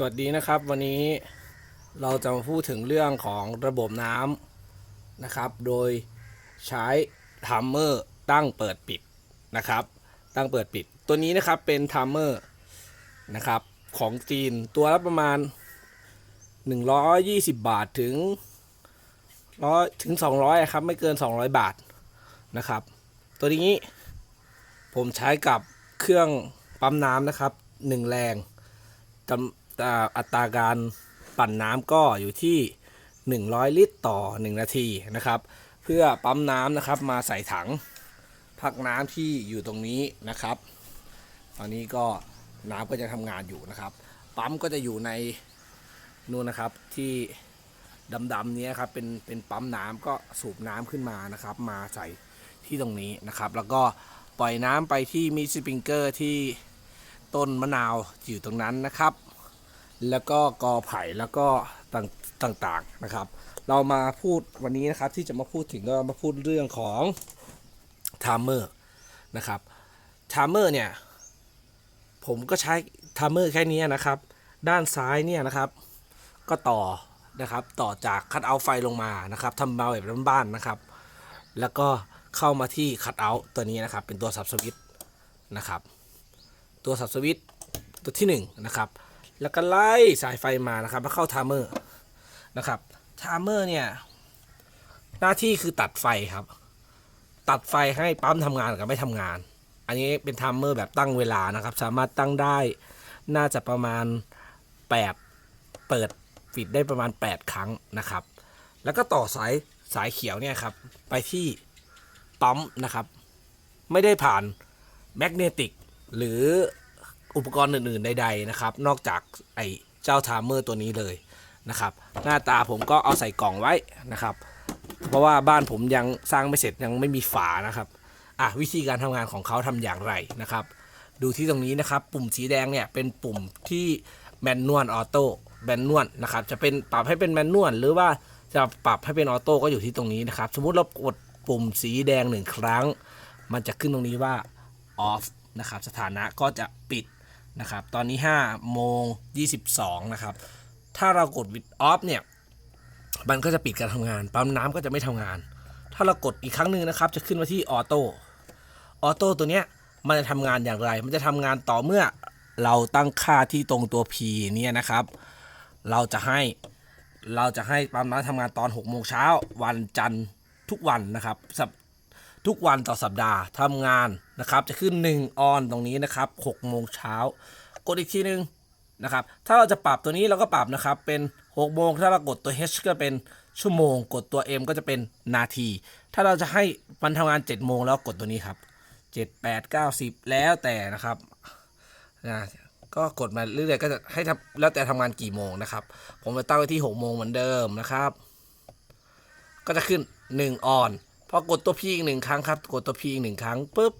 สวัสดีนะครับวันนี้เราจะมาพูดถึงเรื่องของระบบน้ำนะครับ โดยใช้ทัมเมอร์ตั้งเปิดปิดนะครับ ตั้งเปิดปิด ตัวนี้นะครับเป็นทัมเมอร์นะครับของจีนตัวละประมาณ 120 บาทถึงร้อยถึง 200อะครับไม่เกิน 200 บาทนะครับ ตัวนี้ผมใช้กับเครื่องปั๊มน้ำนะครับ 1 แรงจำ อ่าอัตราการปั่นน้ำก็อยู่ที่ 100 ลิตรต่อ 1 นาทีนะครับ เพื่อปั๊มน้ำนะครับมาใส่ถังพักน้ำที่อยู่ตรงนี้นะครับ ตอนนี้ก็น้ำก็จะทำงานอยู่นะครับ ปั๊มก็จะอยู่ในนู่นนะครับที่ดำๆนี้ครับเป็นเป็นปั๊มน้ำก็สูบน้ำขึ้นมานะครับ มาใส่ที่ตรงนี้นะครับ แล้วก็ปล่อยน้ำไปที่มิสปริงเกอร์ที่ต้นมะนาวอยู่ตรงนั้นนะครับ แล้วก็กอไผ่แล้วก็ต่างต่างๆนะครับ เรามาพูดวันนี้นะครับที่จะมาพูดถึงเรามาพูดเรื่องของทามเมอร์นะครับทามเมอร์เนี่ยผมก็ใช้ทามเมอร์แค่นี้นะครับ ด้านซ้ายเนี่ยนะครับก็ต่อนะครับต่อจากคัดเอาท์ไฟลงมานะครับทำมาแบบบ้านๆนะครับ แล้วก็เข้ามาที่คัดเอาท์ตัวนี้นะครับ เป็นตัวสับสวิตช์นะครับ ตัวสับสวิตช์ตัวที่1นงนะครับ แล้วก็ไล่สายไฟมานะครับแล้วเข้าไทม์เมอร์นะครับไทม์เมอร์เนี่ย หน้าที่คือตัดไฟครับ ตัดไฟให้ปั๊มทำงานกับไม่ทำงาน อันนี้เป็นไทม์เมอร์แบบตั้งเวลานะครับ สามารถตั้งได้น่าจะประมาณ8เปิดปิดได้ประมาณ 8 ครั้งนะครับ แล้วก็ต่อสายสายเขียวเนี่ยครับ ไปที่ปั๊มนะครับ ไม่ได้ผ่านแมกเนติกหรือ อุปกรณ์อื่นๆใดๆนะครับ นอกจากไอ้เจ้าทามเมอร์ตัวนี้เลยนะครับ หน้าตาผมก็เอาใส่กล่องไว้นะครับ เพราะว่าบ้านผมยังสร้างไม่เสร็จยังไม่มีฝานะครับอะวิธีการทำงานของเขาทำอย่างไรนะครับ ดูที่ตรงนี้นะครับ ปุ่มสีแดงเนี่ยเป็นปุ่มที่แมนนวลออโต้แมนนวลนะครับ จะเป็นปรับให้เป็นแมนนวลหรือว่าจะปรับให้เป็นออโต้ก็อยู่ที่ตรงนี้นะครับ สมมุติเรากดปุ่มสีแดงหนึ่งครั้ง มันจะขึ้นตรงนี้ว่า off นะครับ สถานะก็จะปิด นะครับ ตอนนี้5โมง22 นะครับ ถ้าเรากด with off เนี่ย มันก็จะปิดการทำงาน ปั๊มน้ำก็จะไม่ทำงาน ถ้าเรากดอีกครั้งหนึ่งนะครับ จะขึ้นมาที่ออโต้ ออโต้ตัวเนี้ย มันจะทำงานอย่างไร มันจะทำงานต่อเมื่อเราตั้งค่าที่ตรงตัว P เนี่ยนะครับ เราจะให้ เราจะให้ปั๊มน้ำทำงานตอน6โมงเช้าวันจันทร์ทุกวันนะครับสัป ทุกวันต่อสัปดาห์ทำงานนะครับ จะขึ้น 1 ออนตรงนี้นะครับ6โมงเช้ากดอีกทีนึงนะครับ ถ้าเราจะปรับตัวนี้เราก็ปรับนะครับ เป็น6โมงถ้าเรากดตัว H ก็เป็นชั่วโมง กดตัว M ก็จะเป็นนาที ถ้าเราจะให้มันทำงาน7โมงแล้วกดตัวนี้ครับ7 8 9 10 แล้วแต่นะครับนะก็กดมาเรื่อยๆก็จะให้ทำแล้วแต่ทำงานกี่โมงนะครับ ผมจะตั้งไว้ที่6โมงเหมือนเดิมนะครับ ก็จะขึ้น 1 ออน พอกดตัว P อีกหนึ่งครั้งครับกดตัว P อีกหนึ่งครั้งปุ๊บ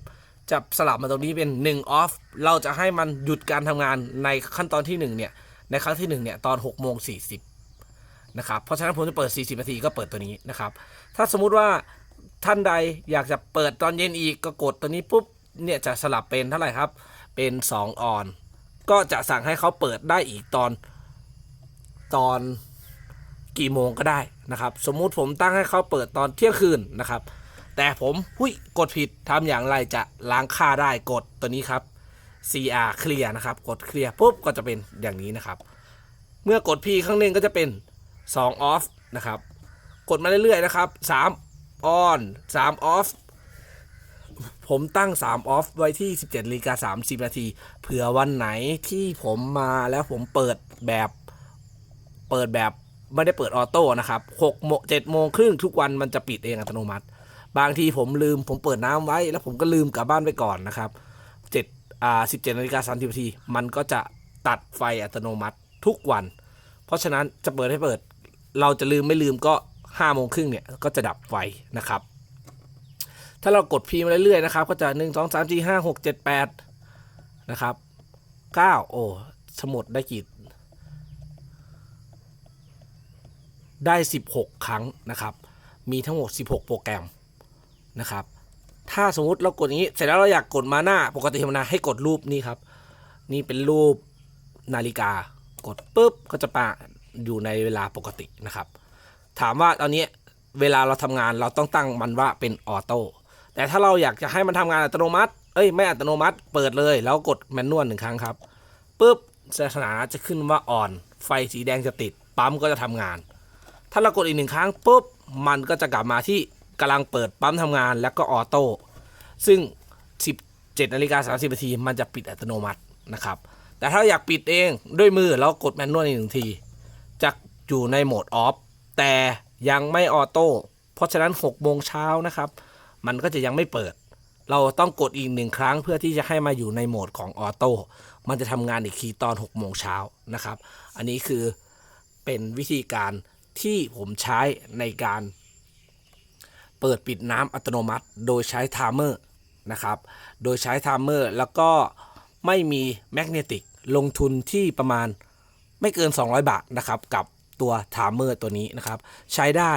จะสลับมาตรงนี้เป็น 1 off เราจะให้มันหยุดการทำงานในขั้นตอนที่ 1 เนี่ย ในครั้งที่ 1 เนี่ย ตอน6โมง40นะครับ เพราะฉะนั้นผมจะเปิด 40 นาทีก็เปิดตัวนี้นะครับ ถ้าสมมุติว่าท่านใดอยากจะเปิดตอนเย็นอีกก็กดตัวนี้ปุ๊บ เนี่ยจะสลับเป็นเท่าไหร่ครับ เป็น 2 ออน ก็จะสั่งให้เขาเปิดได้อีกตอนตอน กี่โมงก็ได้นะครับ สมมุติผมตั้งให้เขาเปิดตอนเที่ยงคืนนะครับ แต่ผมหุยกดผิดทำอย่างไรจะล้างค่าได้กดตัวนี้ครับ CR เคลียร์นะครับ กดเคลียร์ปุ๊บก็จะเป็นอย่างนี้นะครับ เมื่อกด P ครั้งหนึ่งก็จะเป็น 2 off นะครับ กดมาเรื่อยๆนะครับ 3 on 3 off ผมตั้ง 3 off ไว้ที่ 17นาฬิกา30 นาที เผื่อวันไหนที่ผมมาแล้วผมเปิดแบบ เปิดแบบ ไม่ได้เปิดออโต้นะครับ6โมง7โมงครึ่งทุกวันมันจะปิดเองอัตโนมัติ บางทีผมลืมผมเปิดน้ำไว้ แล้วผมก็ลืมกลับบ้านไปก่อนนะครับ7อ่า17นาฬิกา30นาทีมันก็จะตัดไฟอัตโนมัติทุกวัน เพราะฉะนั้นจะเปิดให้เปิด เราจะลืมไม่ลืมก็5โมงครึ่งเนี่ยก็จะดับไฟนะครับ ถ้าเรากดพีมาเรื่อยๆนะครับ ก็จะ1 2 3 4 5 6 7 8นะครับ9โอ้สมุดได้กี่ ได้ 16 ครั้งนะครับ มีทั้งหมด 16 โปรแกรมนะครับ ถ้าสมมติเรากดอย่างนี้เสร็จแล้วเราอยากกดมาหน้าปกติธรรมดาให้กดรูปนี้ครับ นี่เป็นรูปนาฬิกากดปุ๊บก็จะมาอยู่ในเวลาปกตินะครับ ถามว่าตอนนี้เวลาเราทำงานเราต้องตั้งมันว่าเป็นออโต้แต่ถ้าเราอยากจะให้มันทำงานอัตโนมัติ เอ้ยไม่อัตโนมัติ เปิดเลยแล้วกดแมนนวลหนึ่งครั้งครับปุ๊บสถานะจะขึ้นว่าอ่อน ไฟสีแดงจะติดปั๊มก็จะทำงาน ถ้าเรากดอีกหนึ่งครั้งปุ๊บมันก็จะกลับมาที่กำลังเปิดปั๊มทำงานแล้วก็ออโต้ซึ่ง 17นาฬิกา30นาทีมันจะปิดอัตโนมัตินะครับ แต่ถ้าอยากปิดเองด้วยมือเรากดแมนนวลอีกหนึ่งทีจะอยู่ในโหมดออฟแต่ยังไม่ออโต้เพราะฉะนั้น6โมงเช้านะครับ มันก็จะยังไม่เปิด เราต้องกดอีกหนึ่งครั้งเพื่อที่จะให้มาอยู่ในโหมดของออโต้มันจะทำงานอีกทีตอน6โมงเช้านะครับ อันนี้คือเป็นวิธีการ ที่ผมใช้ในการเปิดปิดน้ำอัตโนมัติ โดยใช้ไทม์เมอร์นะครับ โดยใช้ไทม์เมอร์แล้วก็ไม่มีแมกเนติกลงทุนที่ประมาณไม่เกิน 200 บาทนะครับกับตัวไทม์เมอร์ตัวนี้นะครับ ใช้ได้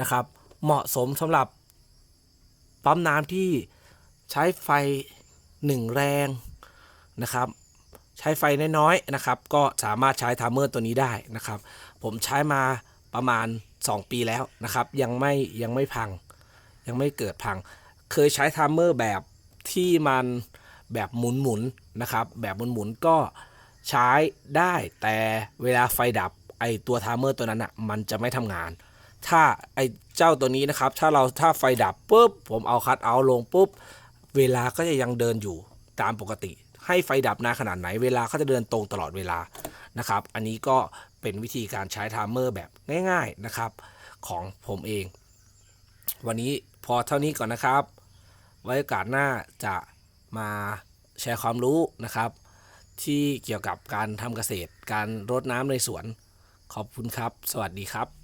นะครับ เหมาะสมสำหรับปั๊มน้ำที่ใช้ไฟ 1 แรงนะครับใช้ไฟน้อยๆนะครับ ก็สามารถใช้ไทม์เมอร์ตัวนี้ได้นะครับ ผมใช้มา ประมาณ 2 ปีแล้วนะครับ ยังไม่ยังไม่พัง ยังไม่เกิดพัง เคยใช้ไทม์เมอร์แบบที่มันแบบหมุนๆนนะครับ แบบหมุนๆก็ใช้ได้แต่เวลาไฟดับไอตัวไทม์เมอร์ตัวนั้นอะมันจะไม่ทำงาน ถ้าไอเจ้าตัวนี้นะครับ ถ้าเราถ้าไฟดับปุ๊บผมเอาคัทเอาลงปุ๊บ เวลาก็จะยังเดินอยู่ตามปกติให้ไฟดับนานขนาดไหนเวลาก็จะเดินตรงตลอดเวลานะครับ อันนี้ก็ เป็นวิธีการใช้ไทม์เมอร์แบบง่ายๆนะครับ ของผมเอง วันนี้พอเท่านี้ก่อนนะครับ ไว้โอกาสหน้าจะมาแชร์ความรู้นะครับ ที่เกี่ยวกับการทำเกษตร การรดน้ำในสวน ขอบคุณครับ สวัสดีครับ